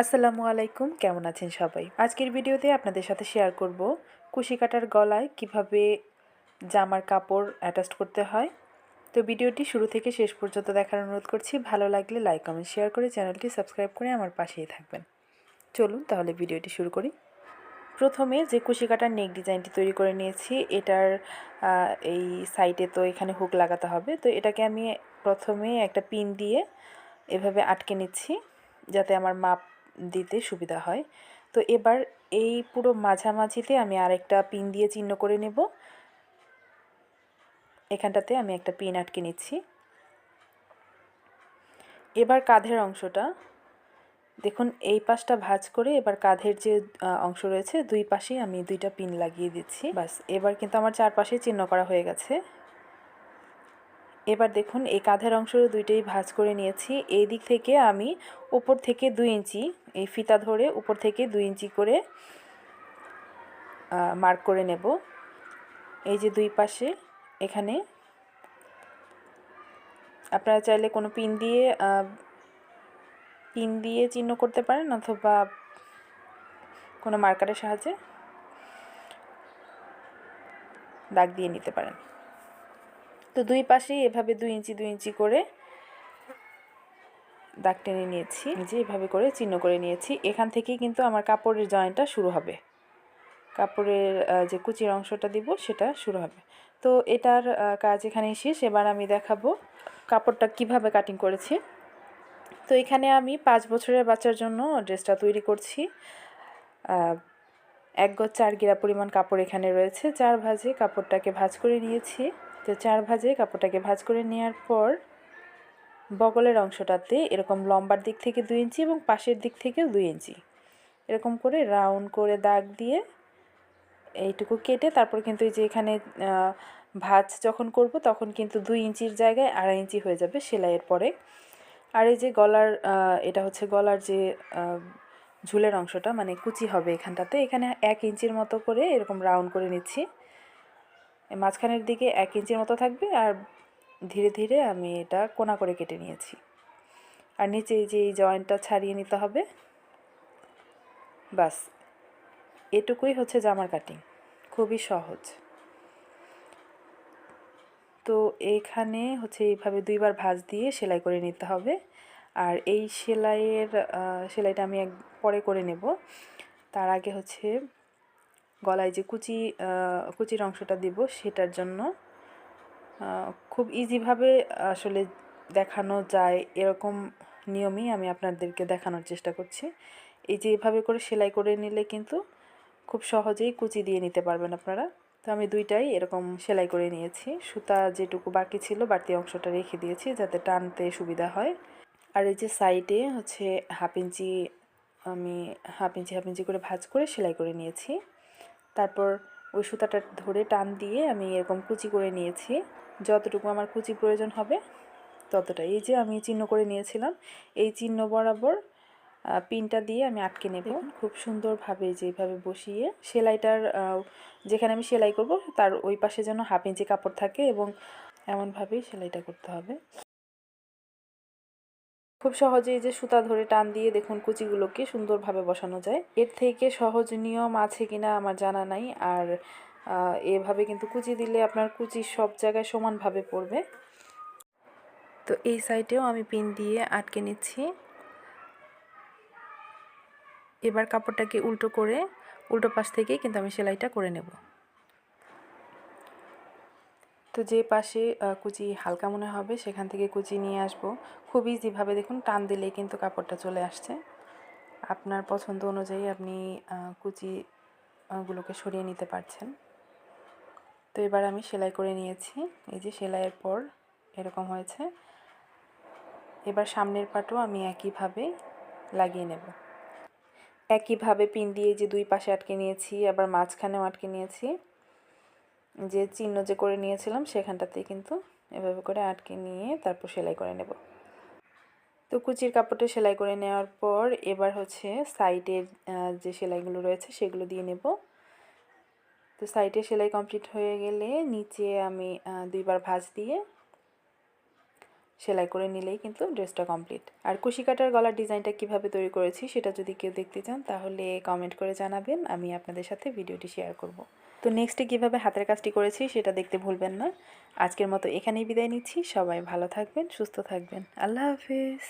আসসালামু আলাইকুম, কেমন আছেন সবাই? আজকের ভিডিওতে আপনাদের সাথে শেয়ার করব কুশি কাটার গলায় কীভাবে জামার কাপড় অ্যাটাচ করতে হয়। তো ভিডিওটি শুরু থেকে শেষ পর্যন্ত দেখার অনুরোধ করছি। ভালো লাগলে লাইক কমেন্ট শেয়ার করে চ্যানেলটি সাবস্ক্রাইব করে আমার পাশেই থাকবেন। চলুন তাহলে ভিডিওটি শুরু করি। প্রথমে যে কুশি কাটার নেক ডিজাইনটি তৈরি করে নিয়েছি, এটার এই সাইডে তো এখানে হুক লাগাতে হবে। তো এটাকে আমি প্রথমে একটা পিন দিয়ে এভাবে আটকে নিচ্ছি, যাতে আমার মাপ দিতে সুবিধা হয়। তো এবার এই পুরো মাঝামাঝিতে আমি আরেকটা পিন দিয়ে চিহ্ন করে নেব। এখানটাতে আমি একটা পিন আটকে নিচ্ছি। এবার কাঁধের অংশটা, দেখুন এই পাশটা ভাজ করে এবার কাঁধের যে অংশ রয়েছে, দুই পাশেই আমি দুইটা পিন লাগিয়ে দিচ্ছি। বাস এবার কিন্তু আমার চারপাশে চিহ্ন করা হয়ে গেছে। এবার দেখুন, এই কাঁধের অংশ দুইটাই ভাজ করে নিয়েছি। এই দিক থেকে আমি উপর থেকে দুই ইঞ্চি, এই ফিতা ধরে উপর থেকে দুই ইঞ্চি করে মার্ক করে নেব। এই যে দুই পাশে, এখানে। আপনারা চাইলে কোনো পিন দিয়ে পিন দিয়ে চিহ্ন করতে পারেন অথবা কোনো মার্কারের সাহায্যে দাগ দিয়ে নিতে পারেন। তো দুই পাশেই এভাবে দুই ইঞ্চি দুই ইঞ্চি করে দাগ টেনে নিয়েছি। যে এভাবে করে চিহ্ন করে নিয়েছি। এখান থেকেই কিন্তু আমার কাপড়ের জয়েন্টটা শুরু হবে। কাপড়ের যে কুচির অংশটা দিব, সেটা শুরু হবে। তো এটার কাজ এখানে শেষ। এবার আমি দেখাবো কাপড়টা কীভাবে কাটিং করেছি। তো এখানে আমি পাঁচ বছরের বাচ্চার জন্য ড্রেসটা তৈরি করছি। এক গজ চার গিরা পরিমাণ কাপড় এখানে রয়েছে। চার ভাজে কাপড়টাকে ভাজ করে নিয়েছি। তো চার ভাজে কাপড়টাকে ভাজ করে নেওয়ার পর বগলের অংশটাতে এরকম লম্বার দিক থেকে দুই ইঞ্চি এবং পাশের দিক থেকেও দুই ইঞ্চি। এরকম করে রাউন্ড করে দাগ দিয়ে এইটুকু কেটে তারপর কিন্তু এই যে এখানে ভাজ যখন করব তখন কিন্তু দুই ইঞ্চির জায়গায় আড়াই ইঞ্চি হয়ে যাবে সেলাইয়ের পরে। আর এই যে গলার এটা হচ্ছে গলার যে ঝুলের অংশটা মানে কুচি হবে এখানটাতে। এখানে এক ইঞ্চির মতো করে এরকম রাউন্ড করে নিচ্ছি। মাঝখানের দিকে এক ইঞ্চির মতো থাকবে আর ধীরে ধীরে আমি এটা কোনা করে কেটে নিয়েছি। আর নিচে যে এই জয়েন্টটা ছাড়িয়ে নিতে হবে, বাস, এটুকুই হচ্ছে জামার কাটিং, খুবই সহজ। তো এইখানে হচ্ছে এইভাবে দুইবার ভাঁজ দিয়ে সেলাই করে নিতে হবে। আর এই সেলাইয়ের সেলাইটা আমি এক, পরে করে নেব। তার আগে হচ্ছে গলায় যে কুচি কুচির অংশটা দিব, সেটার জন্য খুব ইজিভাবে আসলে দেখানো যায় এরকম নিয়মই আমি আপনাদেরকে দেখানোর চেষ্টা করছি। এই যে এভাবে করে সেলাই করে নিলে কিন্তু খুব সহজেই কুচি দিয়ে নিতে পারবেন আপনারা। তো আমি দুইটাই এরকম সেলাই করে নিয়েছি। সুতা যেটুকু বাকি ছিল, বাড়তি অংশটা রেখে দিয়েছি যাতে টানতে সুবিধা হয়। আর এই যে সাইডে হচ্ছে হাফ ইঞ্চি আমি হাফ ইঞ্চি হাফ ইঞ্চি করে ভাজ করে সেলাই করে নিয়েছি। তারপর ওই সুতাটা ধরে টান দিয়ে আমি এরকম কুচি করে নিয়েছি। যতটুকু আমার কুচি প্রয়োজন হবে ততটা এই যে আমি চিহ্ন করে নিয়েছিলাম এই চিহ্ন বরাবর পিনটা দিয়ে আমি আটকে নেব। খুব সুন্দরভাবে যেভাবে বসিয়ে সেলাইটার যেখানে আমি সেলাই করব তার ওই পাশে যেন হাফ ইঞ্চি কাপড় থাকে এবং এমনভাবেই সেলাইটা করতে হবে। খুব সহজেই যে সুতা ধরে টান দিয়ে দেখুন কুচিগুলোকে সুন্দরভাবে বসানো যায়। এর থেকে সহজ নিয়ম আছে কিনা আমার জানা নাই। আর এভাবে কিন্তু কুচি দিলে আপনার কুচি সব জায়গায় সমানভাবে পড়বে। তো এই সাইডেও আমি পিন দিয়ে আটকে নিচ্ছি। এবার কাপড়টাকে উল্টো করে, উল্টো পাশ থেকে কিন্তু আমি সেলাইটা করে নেব। তো যে পাশে কুচি হালকা মনে হবে, সেখান থেকে কুচি নিয়ে আসব। খুব ইজিভাবে দেখুন, টান দিলেই কিন্তু কাপড়টা চলে আসছে। আপনার পছন্দ অনুযায়ী আপনি কুচিগুলোকে সরিয়ে নিতে পারছেন। তো এবার আমি সেলাই করে নিয়েছি। এই যে সেলাইয়ের পর এরকম হয়েছে। এবার সামনের পাটও আমি একইভাবে লাগিয়ে নেব। একইভাবে পিন দিয়ে যে দুই পাশে আটকে নিয়েছি, আবার মাঝখানেও আটকে নিয়েছি। যে চিহ্ন যে করে নিয়েছিলাম সেখানটাতে কিন্তু এভাবে করে আটকে নিয়ে তারপর সেলাই করে নেব। তো কুচির কাপড়টা সেলাই করে নেওয়ার পর এবার হচ্ছে সাইডের যে সেলাইগুলো রয়েছে সেগুলো দিয়ে নেব। তো সাইডে সেলাই কমপ্লিট হয়ে গেলে নিচে আমি দুইবার ভাঁজ দিয়ে সেলাই করে নিলেই কিন্তু ড্রেসটা কমপ্লিট আর কুশি কাটার গলার ডিজাইনটা কীভাবে তৈরি করেছি সেটা যদি কেউ দেখতে চান, তাহলে কমেন্ট করে জানাবেন, আমি আপনাদের সাথে ভিডিওটি শেয়ার করব। তো নেক্সটে কীভাবে হাতের কাজটি করেছি সেটা দেখতে ভুলবেন না। আজকের মতো এখানেই বিদায় নিচ্ছি। সবাই ভালো থাকবেন, সুস্থ থাকবেন। আল্লাহ হাফিজ।